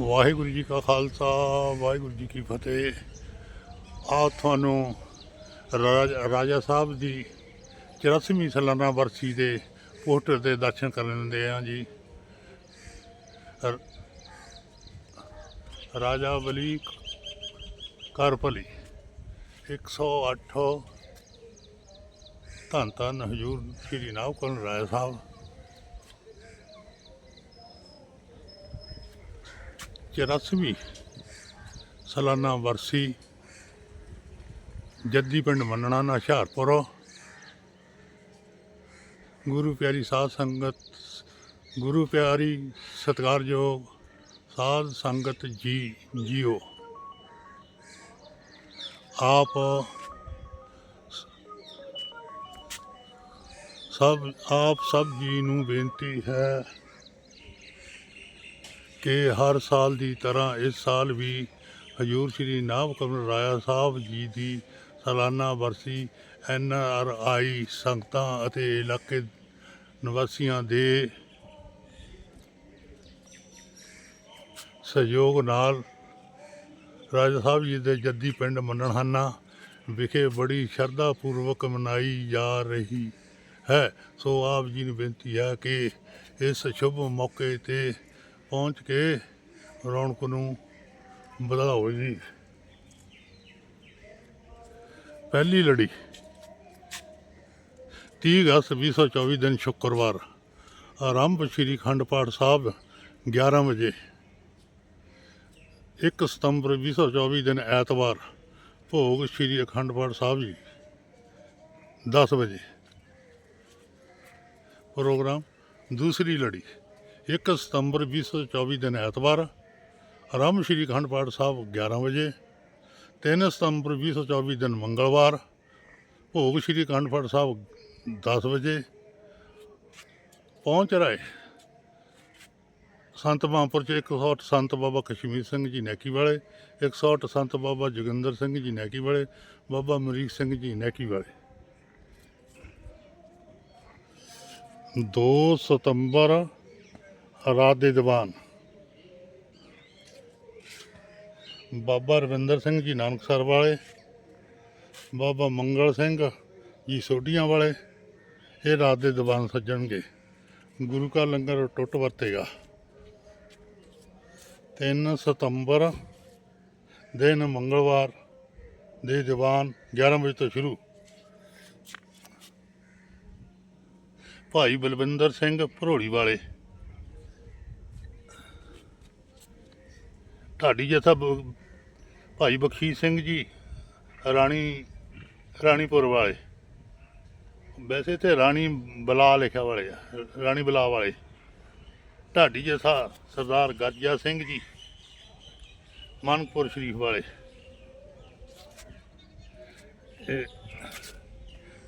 ਵਾਹਿਗੁਰੂ ਜੀ ਕਾ ਖਾਲਸਾ, ਵਾਹਿਗੁਰੂ ਜੀ ਕੀ ਫਤਿਹ। ਆ ਤੁਹਾਨੂੰ ਰਾਜ- ਰਾਜਾ ਸਾਹਿਬ ਦੀ 84ਵੀਂ ਸਾਲਾਨਾ ਵਰਸੀ ਦੇ ਪੋਸਟਰ ਦੇ ਦਰਸ਼ਨ ਕਰਨ ਦਿੰਦੇ ਆ ਜੀ। ਰਾਜਾ ਬਲੀ ਕਰ ਭਲੀ 108 ਧੰਨ ਧੰਨ ਹਜੂਰ ਸ੍ਰੀ ਨਾਵਕਲ ਰਾਏ ਸਾਹਿਬ। 84ਵੀਂ ਸਾਲਾਨਾ ਵਰਸੀ, ਜੱਦੀ ਪਿੰਡ ਮੰਨਣਾ ਨਾ ਹੁਸ਼ਿਆਰਪੁਰ। ਗੁਰੂ ਪਿਆਰੀ ਸਾਧ ਸੰਗਤ, ਗੁਰੂ ਪਿਆਰੀ ਸਤਿਕਾਰਯੋਗ ਸਾਧ ਸੰਗਤ ਜੀ, ਜੀਓ। ਆਪ ਸਭ ਆਪ ਸਭ ਜੀ ਨੂੰ ਬੇਨਤੀ ਹੈ ਕਿ ਹਰ ਸਾਲ ਦੀ ਤਰ੍ਹਾਂ ਇਸ ਸਾਲ ਵੀ ਹਜੂਰ ਸ੍ਰੀ ਨਾਮ ਕਮਲ ਰਾਇਆ ਸਾਹਿਬ ਜੀ ਦੀ ਸਾਲਾਨਾ ਵਰਸੀ ਐਨ ਆਰ ਆਈ ਸੰਗਤਾਂ ਅਤੇ ਇਲਾਕੇ ਨਿਵਾਸੀਆਂ ਦੇ ਸਹਿਯੋਗ ਨਾਲ ਰਾਜਾ ਸਾਹਿਬ ਜੀ ਦੇ ਜੱਦੀ ਪਿੰਡ ਮੰਨਣਹਾਨਾ ਵਿਖੇ ਬੜੀ ਸ਼ਰਧਾ ਪੂਰਵਕ ਮਨਾਈ ਜਾ ਰਹੀ ਹੈ। ਸੋ ਆਪ ਜੀ ਨੂੰ ਬੇਨਤੀ ਹੈ ਕਿ ਇਸ ਸ਼ੁਭ ਮੌਕੇ ਤੇ ਪਹੁੰਚ ਕੇ ਰੌਣਕ ਨੂੰ ਵਧਾਓ ਜੀ। ਪਹਿਲੀ ਲੜੀ। 30 ਅਗਸਤ 2024 ਦਿਨ ਸ਼ੁੱਕਰਵਾਰ, ਆਰੰਭ ਸ੍ਰੀ ਖੰਡ ਪਾਠ ਸਾਹਿਬ 11 ਵਜੇ। 1 ਸਤੰਬਰ 2024 ਦਿਨ ਐਤਵਾਰ, ਭੋਗ ਸ੍ਰੀ ਅਖੰਡ ਪਾਠ ਸਾਹਿਬ ਜੀ 10 ਵਜੇ। ਪ੍ਰੋਗਰਾਮ, ਦੂਸਰੀ ਲੜੀ। 1 ਸਤੰਬਰ 2024 ਦਿਨ ਐਤਵਾਰ, ਆਰੰਭ ਸ੍ਰੀ ਅਖੰਡ ਪਾਠ ਸਾਹਿਬ 11 ਵਜੇ 3 ਸਤੰਬਰ 2024 ਦਿਨ ਮੰਗਲਵਾਰ, ਭੋਗ ਸ੍ਰੀ ਅਖੰਡ ਪਾਠ ਸਾਹਿਬ 10 ਵਜੇ, ਪਹੁੰਚ ਰਾਏ ਸੰਤ ਮਾਂਪੁਰ ਚ 108 ਸੰਤ ਬਾਬਾ ਕਸ਼ਮੀਰ ਸਿੰਘ ਜੀ ਨੈਕੀ ਵਾਲੇ 108 ਸੰਤ ਬਾਬਾ ਜੋਗਿੰਦਰ ਸਿੰਘ ਜੀ ਨੈਕੀ ਵਾਲੇ ਬਾਬਾ ਮਰੀਕ ਸਿੰਘ ਜੀ ਨੈਕੀ ਵਾਲੇ 2 ਸਤੰਬਰ ਰਾਤ ਦੇ ਦੀਵਾਨ ਬਾਬਾ ਰਵਿੰਦਰ ਸਿੰਘ ਜੀ ਨਾਨਕਸਰ ਵਾਲੇ, ਬਾਬਾ ਮੰਗਲ ਸਿੰਘ ਜੀ ਸੋਢੀਆਂ ਵਾਲੇ, ਇਹ ਰਾਤ ਦੇ ਦੀਵਾਨ ਸੱਜਣਗੇ। ਗੁਰੂ ਕਾ ਲੰਗਰ ਟੁੱਟ ਵਰਤੇਗਾ। 3 ਸਤੰਬਰ ਦਿਨ ਮੰਗਲਵਾਰ ਦੇ ਦੀਵਾਨ 11 ਵਜੇ ਤੋਂ ਸ਼ੁਰੂ। ਭਾਈ ਬਲਵਿੰਦਰ ਸਿੰਘ ਭਰੋੜੀ ਵਾਲੇ ਢਾਡੀ ਜਥਾ ਬ- ਭਾਈ ਬਖਸ਼ੀਸ਼ ਸਿੰਘ ਜੀ, ਰਾਣੀ, ਰਾਣੀਪੁਰ ਵਾਲੇ। ਵੈਸੇ ਤੇ ਰਾਣੀ ਬਲਾ ਲਿਖਿਆ ਵਾਲੇ ਆ, ਰਾਣੀ ਬਲਾ ਵਾਲੇ। ਢਾਡੀ ਜਥਾ ਸਰਦਾਰ ਗੱਜਾ ਸਿੰਘ ਜੀ, ਮਾਨਕਪੁਰ ਸ਼ਰੀਫ ਵਾਲੇ। ਇਹ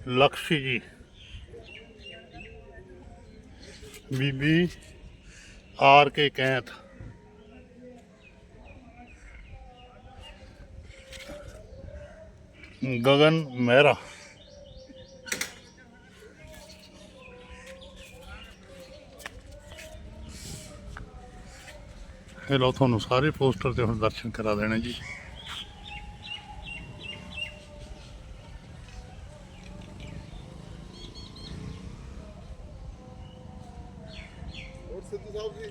ਲਕਸ਼ੀ ਜੀ, ਬੀਬੀ ਆਰ ਕੇ ਕੈਂਥ। ਗਗਨ ਮਹਿਰਾ। ਇਹ ਲਓ ਤੁਹਾਨੂੰ ਸਾਰੇ ਪੋਸਟਰ ਤੇ ਹੁਣ ਦਰਸ਼ਨ ਕਰਾ ਦੇਣੇ ਜੀ ਹੋਰ ਸਿੱਧੂ ਸਾਹਿਬ ਜੀ।